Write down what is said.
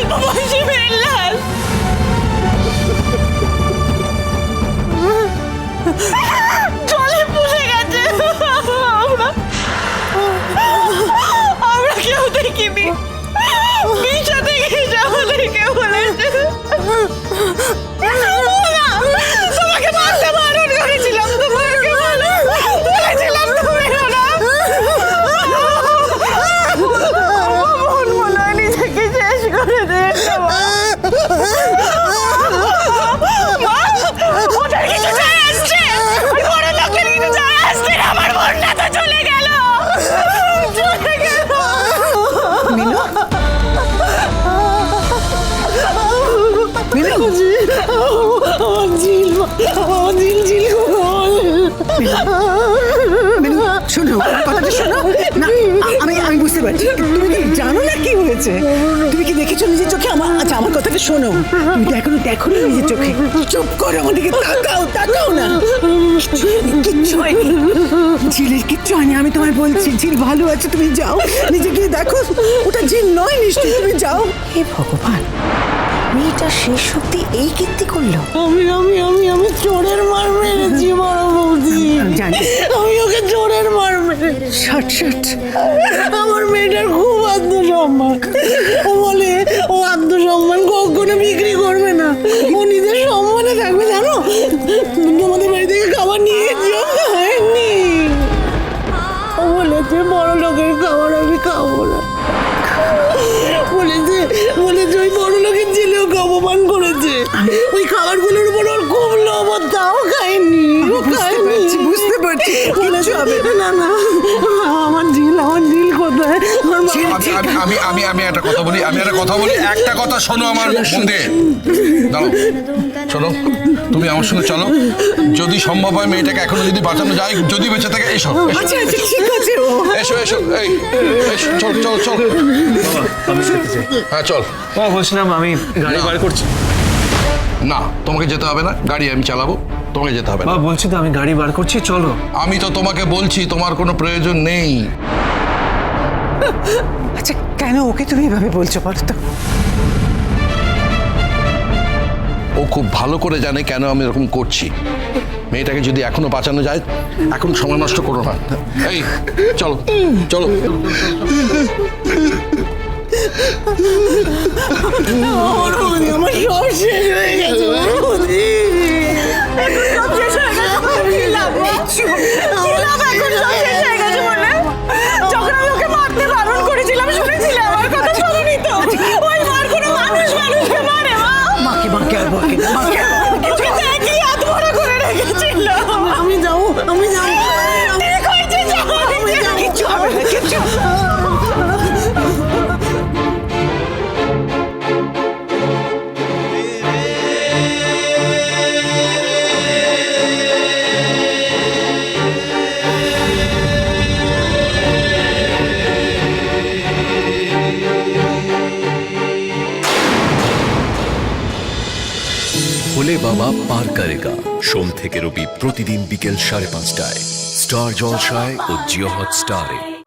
অল্প বয়সী মেয়ের জলে পুষে গেছে। আমরা আমরা কেউ দেখিনি। বিছা থেকে কেউ বলেছে শোনো না আমি আমি বুঝতে পারছি। তুমি জানো না কি হয়েছে? তুমি কি দেখেছ নিজের চোখে? আমার আচ্ছা আমার কথাটা শোনো। দেখো না নিজের চোখে। করে তাকাও না। কিচ্ছু হয়নি, কিচ্ছু হয়নি আমি তোমায় বলছি ঝিল ভালো আছে তুমি যাও। নিজে গিয়ে দেখো ওটা ঝিল নয় নিশ্চয়ই তুমি যাও। হে ভগবান। মেয়েটা শেষ অব্দি এই কীর্তি করল? আমি আমি আমি আমি চোরের মার মেরেছি বড় বৌদি। আমি জানি। আমি ওকে চোরের মার মেরেছি। ষাট ষাট। আমার মেয়েটার খুব আত্মসম্মান। ও বলে ও আত্মসম্মান কখনো বিক্রি করবে না। ও নিজের সম্মানে থাকবে জানো? হবে। না। না আমার ঝিল আমার ঝিল কোথায়? আমি আমি- আমি একটা কথা বলি আমি একটা কথা বলি একটা কথা শোনো আমার দিয়ে দাঁড়াও। শোনো তুমি আমার সঙ্গে চলো। যদি সম্ভব হয় মেয়েটাকে এখনও যদি বাঁচানো যায় যদি বেঁচে থাকে এসো এসো, আচ্ছা আচ্ছা ঠিক আছে ও। এসো এসো এই চল চল চল। হ্যাঁ চল। বাবা বলছিলাম আমি গাড়ি বার করছি। না তোমাকে যেতে হবে না গাড়ি আমি চালাবো। তোমাকে যেতে হবে না। বাবা বলছি তো আমি গাড়ি বার করছি চলো। আমি তো তোমাকে বলছি তোমার কোনো প্রয়োজন নেই। আচ্ছা কেন ওকে তুমি এভাবে বলছো বলো তো? ও খুব ভালো করে জানে কেন আমি এরকম করছি। মেয়েটাকে যদি এখনও বাঁচানো যায় এখন সময় নষ্ট করো না। এই চলো চলো। আমার শেষ হয়ে গেছে। করেছিলাম, আমার কথা শোনোনি তো? ওই মার কোনো মানুষ মানুষকে মারে, মা। মাকে মাকে আর বলকে মাকে আর বলকে না। ওকে তো একই হাত বড় করে রেখেছিল। আমি যাও আমি যাব ভোলে বাবা পার করেগা। সোম থেকে রবি প্রতিদিন বিকেল সাড়ে পাঁচটায়। স্টার জলসায় ও জিও হট স্টারে